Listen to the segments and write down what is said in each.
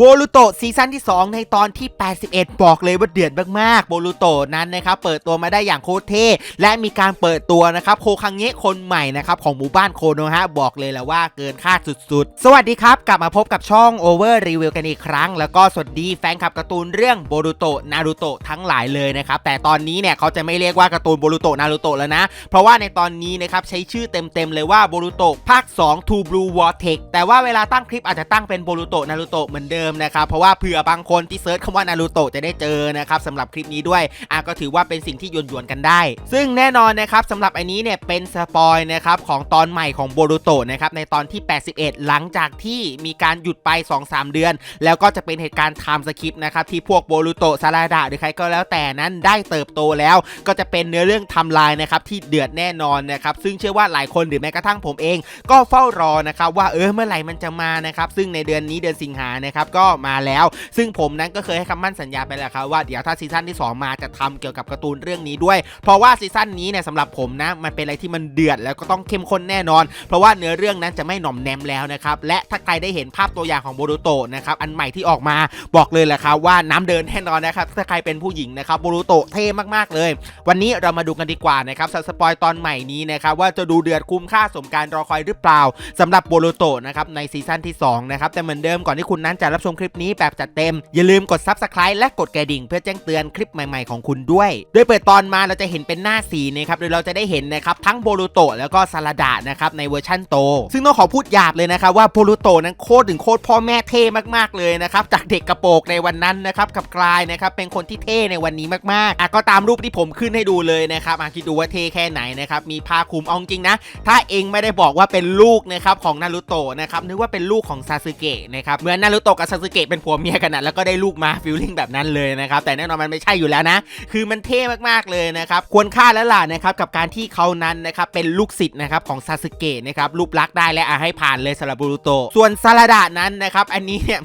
โบลูโตซีซั่นที่ 2 ในตอนที่ 81 บอกเลยว่าเดือดมากๆ โบลูโตนั้นนะครับเปิดตัวมาได้อย่างโคตรเท่และมีการเปิดตัวนะครับโคคังเงะคนใหม่นะครับของหมู่บ้านโคโนะฮะบอกเลยแหละว่าเกินคาดสุดๆ สวัสดีครับ กลับมาพบกับช่อง Over Review กันอีกครั้ง แล้วก็สวัสดีแฟนคลับการ์ตูนเรื่องโบลูโตนารูโตทั้งหลายเลยนะครับแต่ตอนนี้เนี่ยเขาจะไม่เรียกว่าการ์ตูนโบลูโตนารูโตแล้วนะ เพราะว่าในตอนนี้นะครับใช้ชื่อเต็มๆเลยว่าโบลูโตภาค2 To Blue Vortex แต่ว่าเวลาตั้งคลิปอาจจะตั้งเป็นโบลูโตนารูโตเหมือนเดิมนะครับเพราะว่าเผื่อบางคนที่เซิร์ชคำว่านารูโตะจะได้เจอนะครับสำหรับคลิปนี้ด้วยอะก็ถือว่าเป็นสิ่งที่ยวนๆกันได้ ซึ่งแน่นอนนะครับสำหรับอันนี้เนี่ยเป็นสปอยนะครับของตอนใหม่ของโบลูโตะนะครับในตอนที่ 81 หลังจากที่มีการหยุดไป 2-3 เดือน แล้วก็จะเป็นเหตุการณ์ไทม์สคริปนะครับที่พวกโบลูโตะซาราดะหรือใครก็แล้วแต่นั้นได้เติบโตแล้ว ก็จะเป็นเนื้อเรื่องทำลายนะครับที่เดือดแน่นอนนะครับซึ่งเชื่อว่าหลายคนหรือแม้กระทั่งผมเอง ก็เฝ้ารอนะครับว่าเออเมื่อไหร่มันจะมานะครับซึ่งในเดือนนี้เดือนสิงหานะครับก็มาแล้ว ซึ่งผมนั้นก็เคยให้คำมั่นสัญญาไปแล้วครับว่าเดี๋ยวถ้าซีซั่นที่ 2 มาจะทำเกี่ยวกับการ์ตูนเรื่องนี้ด้วย เพราะว่าซีซั่นนี้เนี่ยสำหรับผมนะมันเป็นอะไรที่มันเดือดแล้วก็ต้องเข้มข้นแน่นอน เพราะว่าเนื้อเรื่องนั้นจะไม่หน่อมแนมแล้วนะครับและถ้าใครได้เห็นภาพตัวอย่างของโบรูโตนะครับอันใหม่ที่ออกมาบอกเลยแหละครับว่าน้ำเดินแน่นอนนะครับถ้าใครเป็นผู้หญิงนะครับโบรูโตเท่มากๆเลย วันนี้เรามาดูกันดีกว่านะครับสปอยตอนใหม่นี้นะครับว่าจะดูเดือดคุ้มค่าสมการรอคอยหรือเปล่าสำหรับโบโลโตนะครับในซีซั่นที่2นะครับแต่เหมือนเดิมก่อนที่คุณนั้นจะรับชมคลิปนี้แบบจัดเต็ม อย่าลืมกด Subscribe และกดกระดิ่ง เพื่อแจ้งเตือนคลิปใหม่ๆของคุณด้วย โดยเปิดตอนมาเราจะเห็นเป็นหน้าสีนะครับโดยเราจะได้เห็นนะครับทั้งโบโลโตแล้วก็ซาลาดะนะครับในเวอร์ชั่นโต ซึ่งต้องขอพูดหยาบเลยนะครับว่าโบโลโตนั้นโคตรถึงโคตรพ่อแม่เท่มากๆเลยนะครับจากเด็กกระโปรงในวันนั้นนะครับกับกลายนะครับเป็นคนที่เท่ในวันนี้มากๆอะก็ตามรูปที่ผมขึ้นให้ดูเลยนะครับอะคิดดูว่าเท่แค่ไหนนะครับมีผ้าคลุมเอาจริงนะ ถ้าเองไม่ได้บอกว่าเป็นลูกนะครับของนารูโตะนะครับนึกว่าเป็นลูกของซาสึเกะนะครับเหมือนนารูโตะกับซาสึเกะเป็นผัวเมียกันนะแล้วก็ได้ลูกมาฟิลลิ่งแบบนั้นเลยนะครับแต่แน่นอนมันไม่ใช่อยู่แล้วนะ คือมันเท่มากๆเลยนะครับควรค่าแล้วล่ะนะครับกับการที่เขานั้นนะครับเป็นลูกศิษย์นะครับของซาสึเกะนะครับรูปลักษณ์ได้และอาให้ผ่านเลยสำหรับบูรุโตส่วนซาลาดะนั้นนะครับอันนี้เนี่ย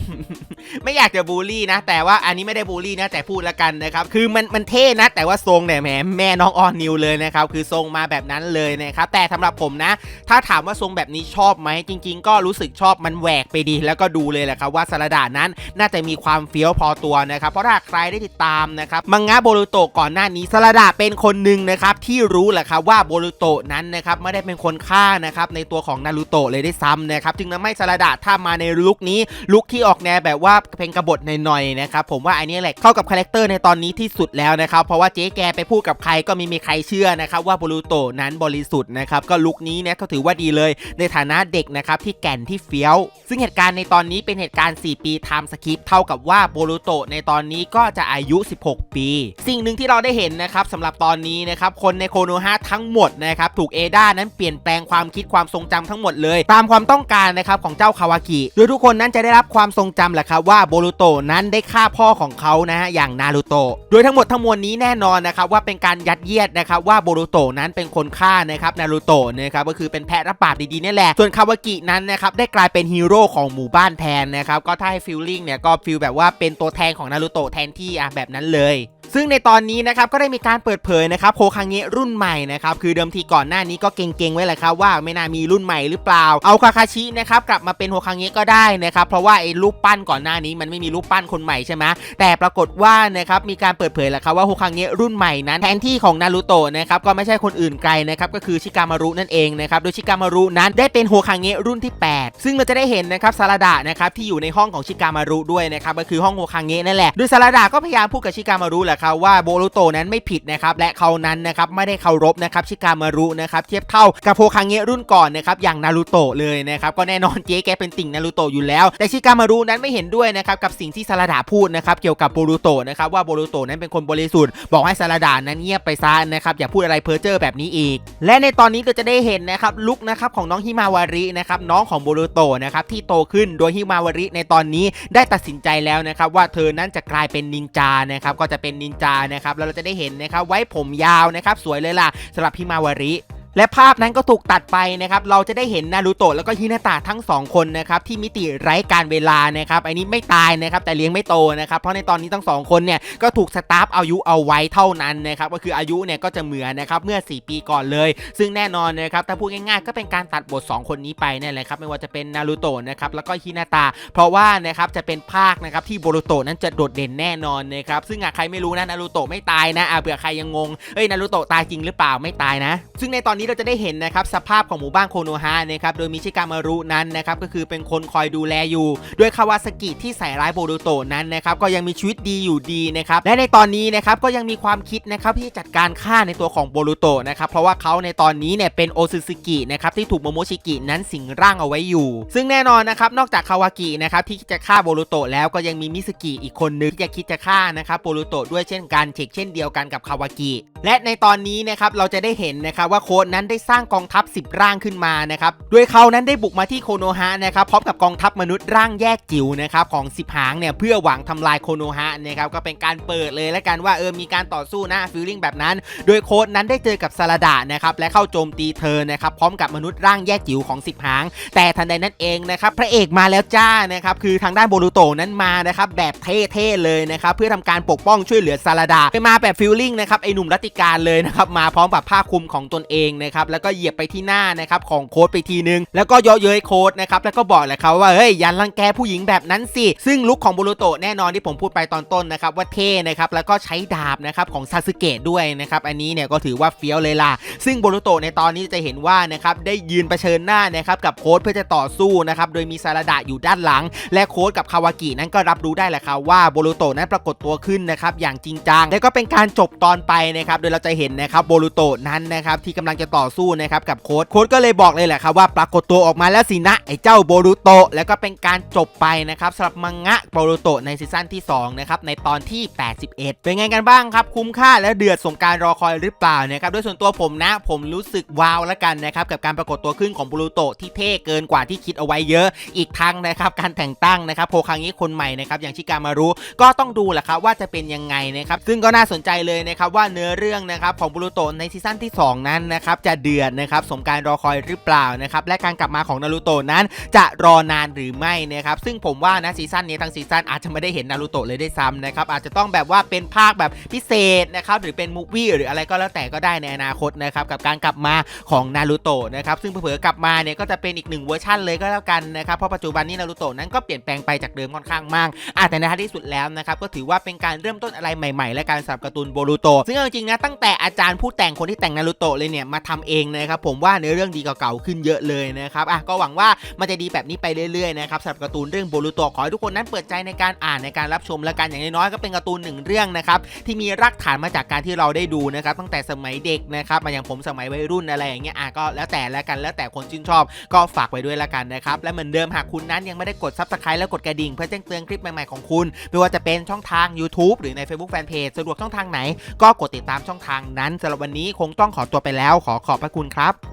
ไม่อยากจะบูลลี่นะ แต่ว่าอันนี้ไม่ได้บูลลี่นะแต่พูดละกันนะครับคือมันมันเท่นะ แต่ว่าทรงเนี่ยแหมแม่น้องออนนิวเลยนะครับคือทรงมาแบบนั้นเลยนะครับแต่สำหรับผมนะ ถ้าถามว่าทรงแบบนี้ชอบไหมจริง ๆ ก็รู้สึกชอบมันแหวกไปดี แล้วก็ดูเลยแหละครับว่าซาลาดานั้นน่าจะมีความเฟี้ยวพอตัวนะครับเพราะถ้าใครได้ติดตามนะครับมังงะโบรูโตก่อนหน้านี้ซาลาดาเป็นคนหนึ่งนะครับที่รู้แหละครับว่าโบรูโตนั้นนะครับไม่ได้เป็นคนฆ่านะครับในตัวของนารูโตะเลยได้ซ้ำนะครับจึงทำให้ซาลาดาถ้ามาในลุคนี้ลุคที่ออกแนวแบบว่าเพลงกบฏหน่อยๆนะครับผมว่าอันนี้แหละเข้ากับคาแรคเตอร์ในตอนนี้ที่สุดแล้วนะครับเพราะว่าเจ๊แกไปพูดกับใครก็มีมีใครเชื่อนะครับว่าโบรูโตนั้นบริสุทธิ์นะครับก็ลุคนี้เนี่ยก็ถือว่าดีเลยในฐานะเด็กนะครับที่แก่นที่เฟี้ยว ซึ่งเหตุการณ์ในตอนนี้เป็นเหตุการณ์ 4 ปีไทม์สคริปเท่ากับว่าโบรูโตในตอนนี้ก็จะอายุ 16 ปี สิ่งหนึ่งที่เราได้เห็นนะครับสำหรับตอนนี้นะครับคนในโคโนฮะทั้งหมดนะครับถูกเอดานั้นเปลี่ยนแปลงความคิดความทรงจำทั้งหมดเลย ตามความต้องการนะครับของเจ้าคาวากิโดยทุกคนนั้นจะได้รับความทรงจำแหละครับว่า่าโบรูโตนั้นได้ฆ่าพ่อของเขานะฮะอย่างนารูโตะโดยทั้งหมดทั้งมวลนี้แน่นอนนะครับว่าเป็นการยัดเยียดนะครับว่าโบรูโตนั้นเป็นคนฆ่านะครับนารูโตะนะครับก็คือเป็นแพะรับบาปดีๆนี่แหละส่วนคาวากินั้นนะครับได้กลายเป็นฮีโร่ของหมู่บ้านแทนนะครับก็ถ้าให้ฟีลลิ่งเนี่ยก็ฟีลแบบว่าเป็นตัวแทนของนารูโตะแทนที่อะแบบนั้นเลยซึ่งในตอนนี้นะครับก็ได้มีการเปิดเผยนะครับโคคังเงะรุ่นใหม่นะครับคือเดิมทีก่อนหน้านี้ก็เก่งๆไว้แหละครับว่าไม่น่ามีรุ่นใหม่หรือเปล่าเอาคาคาชินะครับกลับมาเป็นโคคังเงะก็ได้นะครับเพราะว่าไอ้รูปปั้นก่อนหน้านี้มันไม่มีรูปปั้นคนใหม่ใช่ไหมแต่ปรากฏว่านะครับมีการเปิดเผยแหละครับว่าโคคังเงะรุ่นใหม่นั้นแทนที่ของนารูโตะนะครับก็ไม่ใช่คนอื่นไกลนะครับก็คือชิกามารุนั่นเองนะครับโดยชิกามารุนั้นได้เป็นโฮคังเงะรุ่นที่ 8 ซึ่งเราจะได้เห็นนะครับซาลาดะนะครับที่อยู่ในห้องของชิกามารุด้วยนะครับก็คือห้องโฮคังเงะนั่นแหละโดยซาลาดะก็พยายามพูดกับชิกามารุแหละครับว่าโบรูโตะนั้นไม่ผิดนะครับและเขานั้นนะครับไม่ได้เคารพนะครับชิกามารุนะครับเทียบเท่ากับโฮคังเงะรุ่นก่อนนะครับอย่างนารูโตะเลยนะครับก็แน่นอนเจ๊แกเป็นติ่งนารูโตะอยู่แล้ว แต่ชิกามารุนั้นไม่เห็นด้วยนะครับกับสิ่งที่ซาลาดะพูดนะครับเกี่ยวกับโบรูโตนะครับว่าโบรูโตนั้นเป็นคนบริสุทธิ์บอกให้ซาลาดะนั้นเงียบไปซะนะครับอย่าพูดอะไรเพ้อเจ้อแบบนี้อีก และในตอนนี้เราจะได้เห็นนะครับลุคนะครับของน้องฮิมาวารินะครับน้องของโบรูโตนะครับที่โตขึ้นโดยฮิมาวาริในตอนนี้ได้ตัดสินใจแล้วนะครับว่าเธอนั้นจะกลายเป็นนินจานะครับก็จะเป็นนินจานะครับแล้วเราจะได้เห็นนะครับไว้ผมยาวนะครับสวยเลยล่ะสำหรับฮิมาวาริ และภาพนั้นก็ถูกตัดไปนะครับเราจะได้เห็นนารูโตะแล้วก็ฮินาตะทั้งสองคนนะครับที่มิติไร้การเวลานะครับไอันนี้ไม่ตายนะครับแต่เลี้ยงไม่โตนะครับเพราะในตอนนี้ทั้งสองคนเนี่ยก็ถูกสตาฟอายุเอาไว้เท่านั้นนะครับก็คืออายุเนี่ยก็จะเหมือนนะครับเมื่อ 4 ปีก่อนเลย ซึ่งแน่นอนนะครับถ้าพูดง่ายๆ ก็เป็นการตัดบท 2 คนนี้ไปเนี่ยแหละครับไม่ว่าจะเป็นนารูโตะนะครับแล้วก็ฮินาตะเพราะว่านะครับจะเป็นภาคนะครับที่โบรูโตะนั้นจะโดดเด่นแน่นอนนะครับซึ่งอะใครไม่รู้นะนารูโตะไม่ตายนะอะเผื่อใครยังงงเอ้ยนารูโตะตายจริงหรือเปล่าไม่ตายนะ ซึ่งในตอนนี้เราจะได้เห็นนะครับสภาพของหมู่บ้านโคโนฮะนะครับโดยมิชิกามารุนั้นนะครับก็คือเป็นคนคอยดูแลอยู่ด้วยคาวาสกิที่ใส่ร้ายโบรูโตะนั้นนะครับก็ยังมีชีวิตดีอยู่ดีนะครับและในตอนนี้นะครับก็ยังมีความคิดนะครับที่จะจัดการฆ่าในตัวของโบรูโตะนะครับเพราะว่าเขาในตอนนี้เนี่ยเป็นโอซึซึกินะครับที่ถูกโมโมชิกินั้นสิงร่างเอาไว้อยู่ ซึ่งแน่นอนนะครับนอกจากคาวากินะครับที่จะฆ่าโบรูโตะแล้วก็ยังมีมิสกิอีกคนนึงที่จะคิดจะฆ่านะครับโบรูโตะด้วยเช่นกันเช็คเช่นเดียวกันกับคาวากิและในตอนนี้นะครับเราจะได้เห็นนะครับว่าโค้ดนั้นได้สร้างกองทัพ 10 ร่างขึ้นมานะครับโดยเขานั้นได้บุกมาที่โคโนฮะนะครับพร้อมกับกองทัพมนุษย์ร่างแยกจิ๋วนะครับของ 10 หางเนี่ยเพื่อหวังทำลายโคโนฮะนะครับก็เป็นการเปิดเลยแล้วกันว่าเออมีการต่อสู้นะฟีลลิ่งแบบนั้น โดยโค้ดนั้นได้เจอกับซาลาดานะครับและเข้าโจมตีเธอนะครับพร้อมกับมนุษย์ร่างแยกจิ๋วของ 10 หาง แต่ทันใดนั้นเองนะครับพระเอกมาแล้วจ้านะครับคือทางด้านโบรูโตนั้นมานะครับแบบเท่ๆเลยนะครับเพื่อทำการปกป้องช่วยเหลือซาลาดาไปมาแบบฟิลลิ่งนะครับไอหนุ่มรัตติการเลยนะครับมาพร้อมกับผ้าคลุมของตนเองนะครับแล้วก็เหยียบไปที่หน้านะครับของโค้ดไปทีนึง แล้วก็เยาะเย้ยโค้ดนะครับแล้วก็บอกเลยครับว่าเฮ้ยย่ารังแกผู้หญิงแบบนั้นสิ ซึ่งลุคของโบรูโตะแน่นอนที่ผมพูดไปตอนต้นนะครับว่าเท่นะครับแล้วก็ใช้ดาบนะครับของซาสึเกะด้วยนะครับอันนี้เนี่ยก็ถือว่าเฟี้ยวเลยล่ะซึ่งโบรูโตะในตอนนี้จะเห็นว่านะครับได้ยืนเผชิญหน้านะครับกับโค้ดเพื่อจะต่อสู้นะครับโดยมีซาราดะอยู่ด้านหลัง และโค้ดกับคาวากินั้นก็รับรู้ได้แหละครับว่าโบรูโตนั้นปรากฏตัวขึ้นนะครับอย่างจริงจังและก็เป็นการจบตอนไปนะครับโดยเราจะเห็นนะครับโบรูโตนั้นนะครับที่กำลังจะต่อสู้นะครับกับโค้ดโค้ดก็เลยบอกเลยแหละครับว่าปรากฏตัวออกมาแล้วสินะไอ้เจ้าโบรูโตแล้วก็เป็นการจบไปนะครับสำหรับมังงะโบรูโตในซีซั่นที่2นะครับในตอนที่ 81 เป็นไงกันบ้างครับคุ้มค่าและเดือดสมการรอคอยหรือเปล่านะครับโดยส่วนตัวผมนะ ผมรู้สึกว้าวแล้วกันนะครับกับการปรากฏตัวขึ้นของโบรูโตที่เท่เกินกว่าที่คิดเอาไว้เยอะ อีกทั้งนะครับการแต่งตั้งนะครับโพคังนี้คนใหม่นะครับอย่างชิกามารุก็ต้องดูแหละครับว่าจะเป็นยังไงนะครับซึ่งก็น่าสนใจเลยนะครับว่าเนื้อเรื่องนะครับของบูรูโตในซีซั่นที่ 2 นั้นนะครับจะเดือดนะครับสมการรอคอยหรือเปล่านะครับและการกลับมาของนารูโตะนั้น จะรอนานหรือไม่นะครับซึ่งผมว่านะซีซั่นนี้ทั้งซีซั่นอาจจะไม่ได้เห็นนารูโตะเลยได้ซ้ำนะครับอาจจะต้องแบบว่าเป็นภาคแบบพิเศษนะครับหรือเป็นมูฟวี่หรืออะไรก็แล้วแต่ก็ได้ในอนาคตนะครับกับการกลับมาของนารูโตะนะครับซึ่งเผลอกลับมาเนี่ยก็จะเป็นอีกหนึ่งเวอร์ชันเลยก็แล้วกันนะครับเพราะปัจจุบันนี้นารูโตะนั้นก็เปลี่ยนแปลงไปจากเดิมค่อนข้างมากอะแต่ในท้ายที่สุดแล้วนะครับก็ถือว่าเป็นการเริ่มต้นอะไรใหม่ ๆ และการสำหรับการ์ตูนโบรูโตะซึ่งเอาจริงๆนะตั้งแต่อาจารย์ผู้แต่งคนที่แต่งนารูโตะเลยเนี่ยมาทำเองนะครับผมว่าเนื้อเรื่องดีกว่าเก่าขึ้นเยอะเลยนะครับอะก็หวังว่ามันจะดีแบบนี้ไปเรื่อยๆนะครับสำหรับการ์ตูนเรื่องโบรูโตขอให้ทุกคนนั้นเปิดใจในการอ่านในการรับชมและกันอย่างน้อยๆก็เป็นการ์ตูนหนึ่งเรื่องนะครับที่มีรากฐานมาจากการที่เราได้ดูนะครับตั้งแต่สมัยเด็กนะครับมาอย่างผมสมัยวัยรุ่นอะไรอย่างเงี้ยอะก็แล้วแต่แล้วกันแล้วแต่คนชื่นชอบ ก็ฝากไว้ด้วยละกันนะครับและเหมือนเดิมหากคุณนั้นยังไม่ได้กด subscribe และกดกระดิ่งเพื่อแจ้งเตือนคลิปใหม่ๆของคุณไม่ว่าจะเป็นช่องทาง YouTube หรือใน Facebook Fanpage สะดวกช่องทางไหน ก็กดติดตามช่องทางนั้นสำหรับวันนี้คงต้องขอตัวไปแล้วขอขอบพระคุณครับ